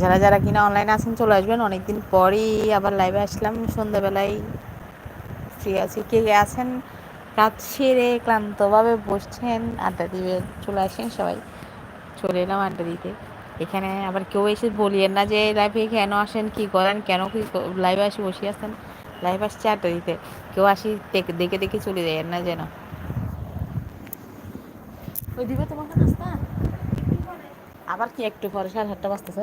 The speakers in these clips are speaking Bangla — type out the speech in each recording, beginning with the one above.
যারা যারা কিনা অনলাইনে আছেন চলে আসবেন। অনেকদিন পরই আবার লাইভে আসলাম। সন্ধ্যাবেলায় ফ্রি আছি। কে কে আছেন? কাজ সেরে ক্লান্তভাবে বসছেন, আড্ডা দিবেন চলে আসেন সবাই। চলে এলাম আড্ডা দিতে। এখানে আবার কেউ এসে বলিয়েন না যে লাইভে কেন আসেন? কি করেন? কেন কি লাইভে আসে, বসে আছেন? লাইভ আসছে আড্ডা দিতে। কেউ আসি দেখে দেখে চলে যায় না যেন। ওই দিবে তোমাকে? আবার কি একটু পরে সাড়ে সাতটা বাজতেছে?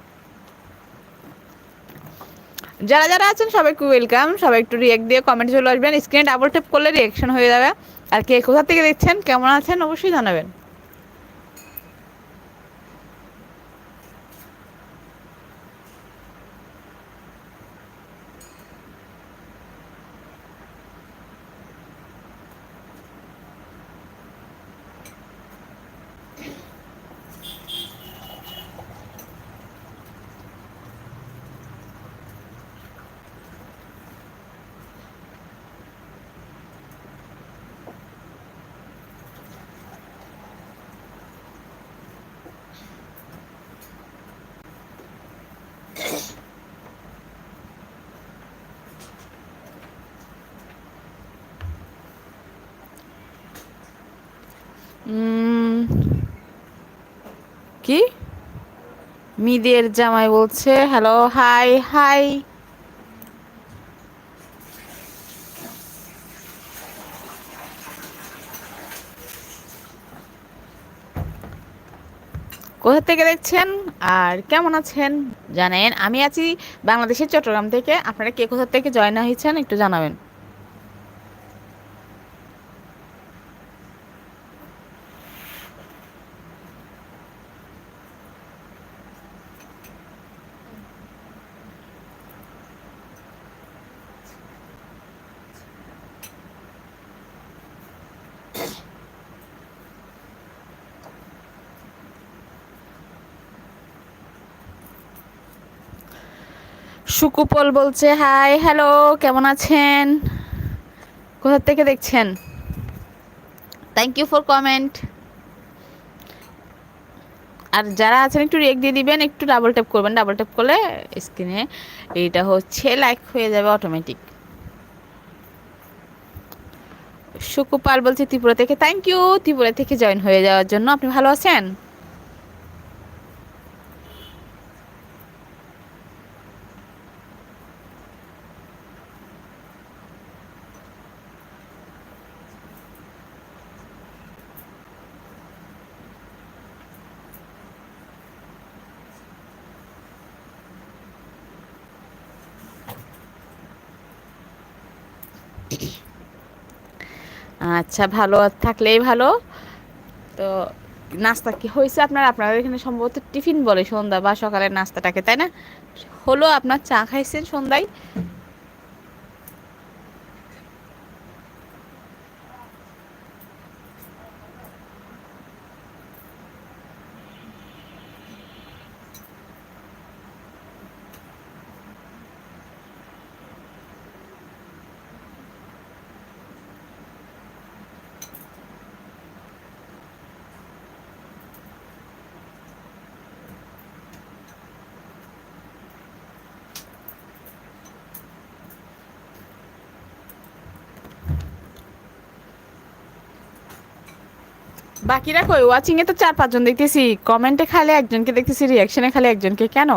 যারা যারা আছেন সবাইকে ওয়েলকাম সবাই একটু রিয়েক্ট দিয়ে কমেন্ট চলে আসবেন। স্ক্রিনে ডাবল টেপ করলে রিয়েকশন হয়ে যাবে। আর কে কোথা থেকে দেখছেন, কেমন আছেন, অবশ্যই জানাবেন। কি? মিদের জামাই বলছে হ্যালো হাই হাই কোথা থেকে দেখছেন? আর কেমন আছেন? জানেন, আমি আছি বাংলাদেশের চট্টগ্রাম থেকে। আপনারা কে কোথা থেকে জয়েন হয়েছেন একটু জানাবেন। সুকুপল বলছে হাই হ্যালো কেমন আছেন? কোথা থেকে দেখছেন? থ্যাংক ইউ ফর কমেন্ট আর যারা আছেন, একটু রেক দিয়ে দিবেন, একটু ডাবল ট্যাপ করবেন। ডাবল ট্যাপ করলে স্ক্রিনে এইটা হচ্ছে লাইক হয়ে যাবে অটোমেটিক সুকুপাল বলছে, ত্রিপুরা থেকে থ্যাংক ইউ ত্রিপুরা থেকে জয়েন হয়ে যাওয়ার জন্য। আপনি ভালো আছেন? আচ্ছা ভালো থাকলেই ভালো। তো নাস্তা কি হয়েছে আপনার? আপনার এখানে সম্ভবত টিফিন বলে সন্ধ্যা বা সকালের নাস্তাটাকে, তাই না? হলো, আপনার চা খাইছেন সন্ধ্যায়। বাকিরা কই? ওয়াচিং এ তো চার পাঁচজন দেখতেছি। কমেন্টে খালি একজনকে দেখতেছি রিয়াকশনে খালি একজনকে। কেন?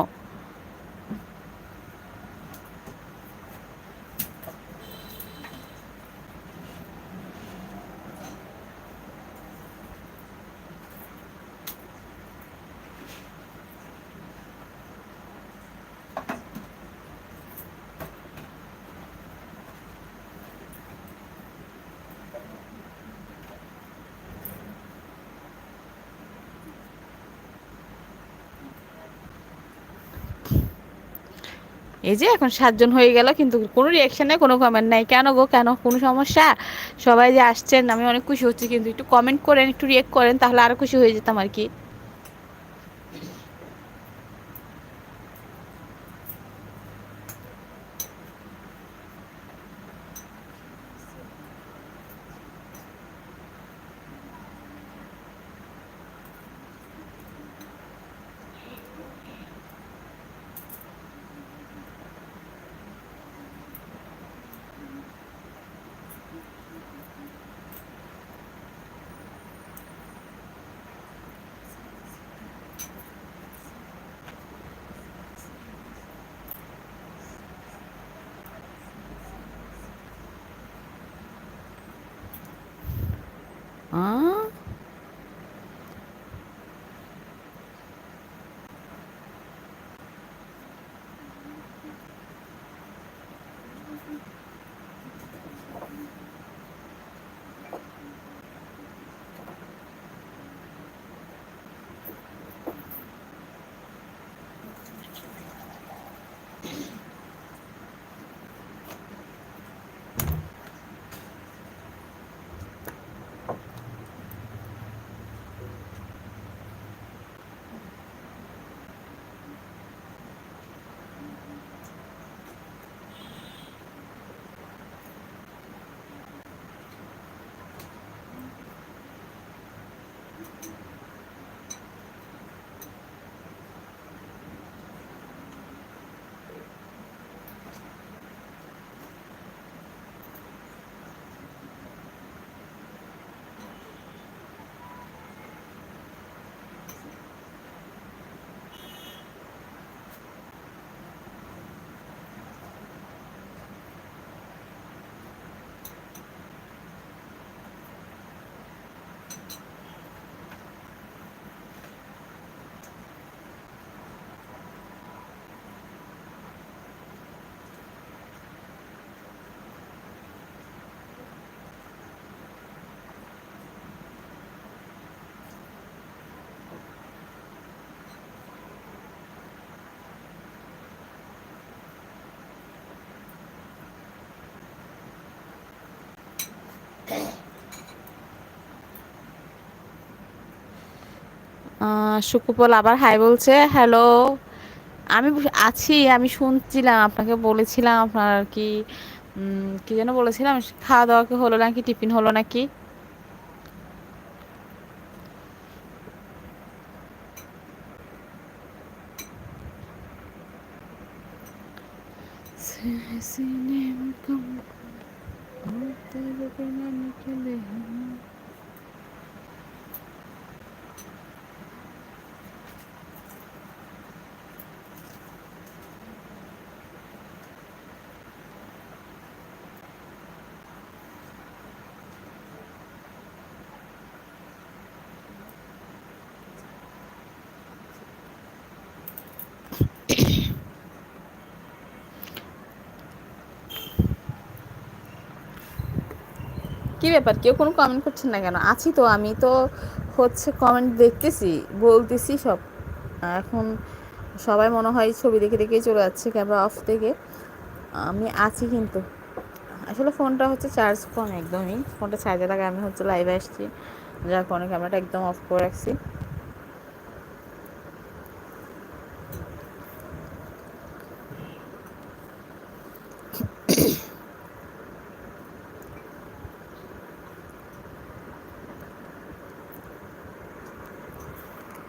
এই যে এখন সাতজন হয়ে গেল, কিন্তু কোনো রিয়াকশন নেই, কোনো কমেন্ট নাই। কেন গো, কেন, কোনো সমস্যা? সবাই যে আসছেন, আমি অনেক খুশি হচ্ছি, কিন্তু একটু কমেন্ট করেন, একটু রিয়েক্ট করেন, তাহলে আরও খুশি হয়ে যেতাম আর কি। সুকুপল আবার হাই বলছে হ্যালো আমি আছি, আমি শুনছিলাম, আপনাকে বলেছিলাম আপনার আর কি কি যেন বলেছিলাম খাওয়া দাওয়া কি হলো নাকি, টিফিন হলো নাকি? সিনেমা কম কী ব্যাপার? কেউ কোনো কমেন্ট করছেন না কেন? আছি তো, আমি তো হচ্ছে কমেন্ট দেখতেছি, বলতেছি সব। এখন সবাই মনে হয় ছবি দেখে দেখেই চলে যাচ্ছে ক্যামেরা অফ থেকে। আমি আছি কিন্তু। আসলে ফোনটা হচ্ছে চার্জ কম একদমই। ফোনটা চার্জে লাগে আমি হচ্ছে লাইভে আসছি, যার কারণে ক্যামেরাটা একদম অফ করে রাখছি।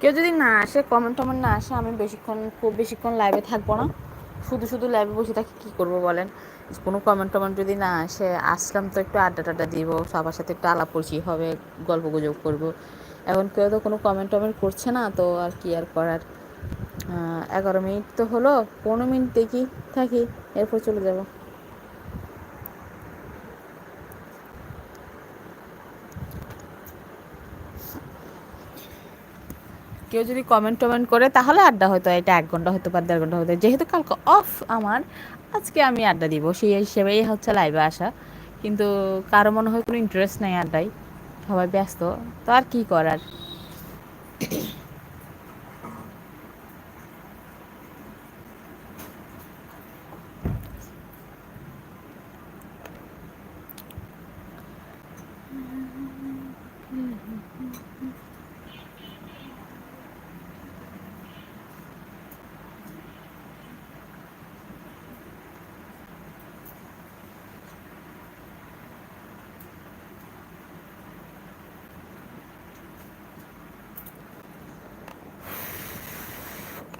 কেউ যদি না আসে কমেন্ট টমেন্ট না আসে, আমি বেশিক্ষণ খুব বেশিক্ষণ লাইভে থাকব না। শুধু শুধু লাইভে বসে থাকি, কী করব বলেন? কোনো কমেন্ট টমেন্ট যদি না আসে, আসলাম তো একটু আড্ডা টাড্ডা দিব, সবার সাথে একটু আলাপ পরিচয় হবে, গল্প গুজব করব। এখন কেউ তো কোনো কমেন্ট টমেন্ট করছে না, তো আর কি আর করার? এগারো মিনিট তো হলো, পনেরো মিনিট দেখি, থাকি, এরপর চলে যাব। কেউ যদি কমেন্ট টমেন্ট করে, তাহলে আড্ডা হয়তো এটা এক ঘণ্টা হতে পারে, দেড় ঘণ্টা হতে যেহেতু কালকে অফ আমার, আজকে আমি আড্ডা দিব। সেই হিসেবেই হচ্ছে লাইভে আসা। কিন্তু কারও মনে হয় কোনো ইন্টারেস্ট নেই আড্ডায়। সবাই ব্যস্ত। তো আর কী করার?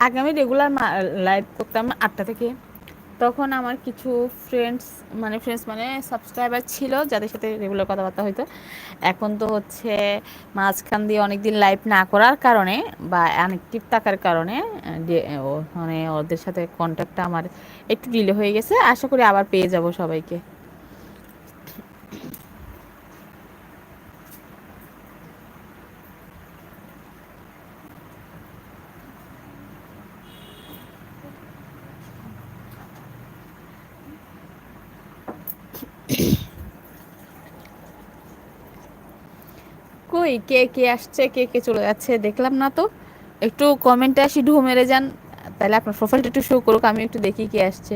আগে আমি রেগুলার লাইভ করতাম আটটা থেকে। তখন আমার কিছু ফ্রেন্ডস মানে ফ্রেন্ডস মানে সাবস্ক্রাইবার ছিল, যাদের সাথে রেগুলার কথাবার্তা হইতো। এখন তো হচ্ছে মাঝখান দিয়ে অনেক দিন লাইভ না করার কারণে বা অ্যানেকটিভ থাকার কারণে মানে ওদের সাথে কন্ট্যাক্টটা আমার একটু ডিলে হয়ে গেছে। আশা করি আবার পেয়ে যাব সবাইকে। কই কে কে আসছে, কে কে চলে যাচ্ছে দেখলাম না তো। একটু কমেন্টে আসি, ঢু মেরে যান। তাহলে আপনার প্রোফাইলটা একটু শো করুক, আমি একটু দেখি কে আসছে।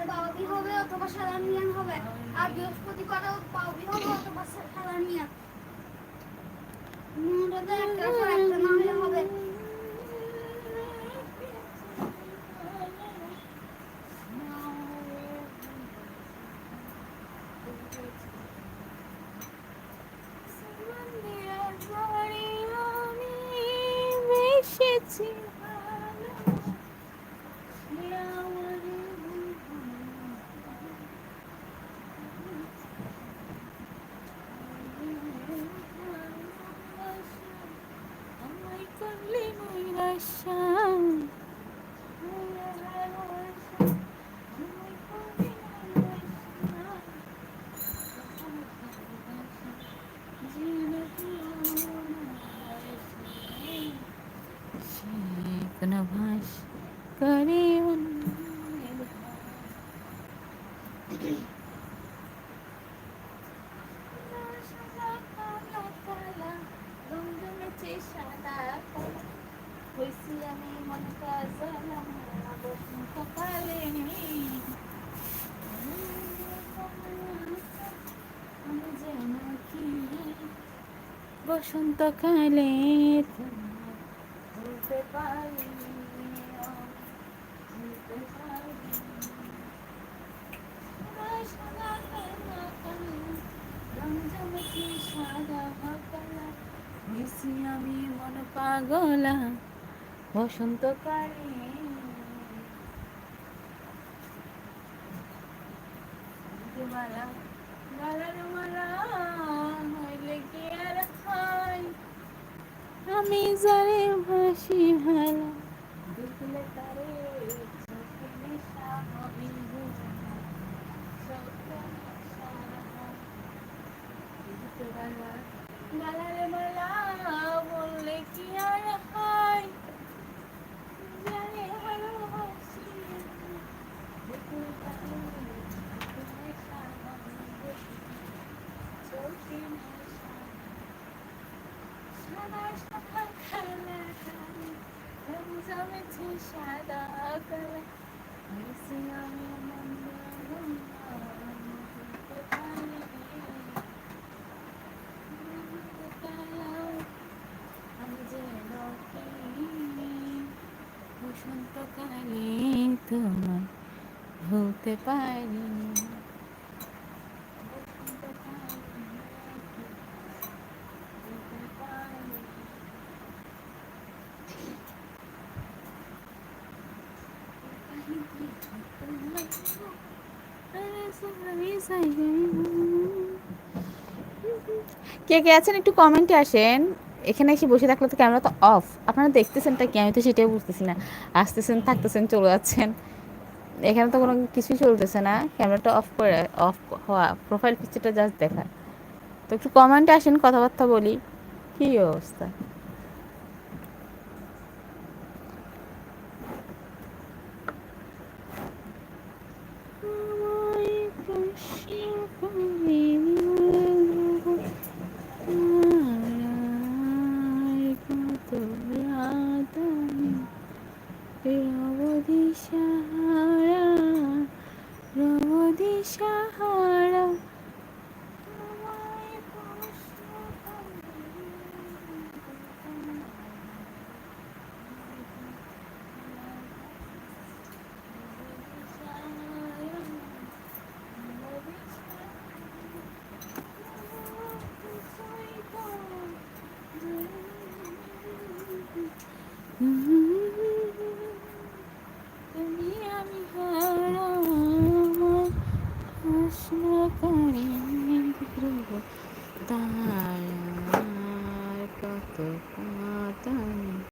আর বাউবি হবে অথবা সালামিয়ান হবে? আর বৃহস্পতি কটা বাউবি হবে অথবা সালামিয়ান মূলত একটা হবে। See you. ঘর। সাদা কালা কালা রং জমেছে সাদা কালা হয়েছি আমি মন কাজলা বসন্তকালে তোমার পারি পাগলা বসন্তকালে। আমি যারে ভাসি ভালো দেখলে মন্দ আমি যেন বসন্তকালে তোমার ভুলতে পারি কে আছেন, একটু কমেন্টে আসেন। এখানে এসে বসে থাকলে তো ক্যামেরা তো অফ। আপনারা দেখতেছেনটা কি? আমি তো সেটাই বুঝতেছি না। আসতেছেন, থাকতেছেন, চলে যাচ্ছেন। এখানে তো কোনো কিছুই চলতেছে না। ক্যামেরাটা অফ করে, অফ হওয়া প্রোফাইল পিকচারটা জাস্ট দেখা। তো একটু কমেন্টে আসেন, কথাবার্তা বলি। কী অবস্থা?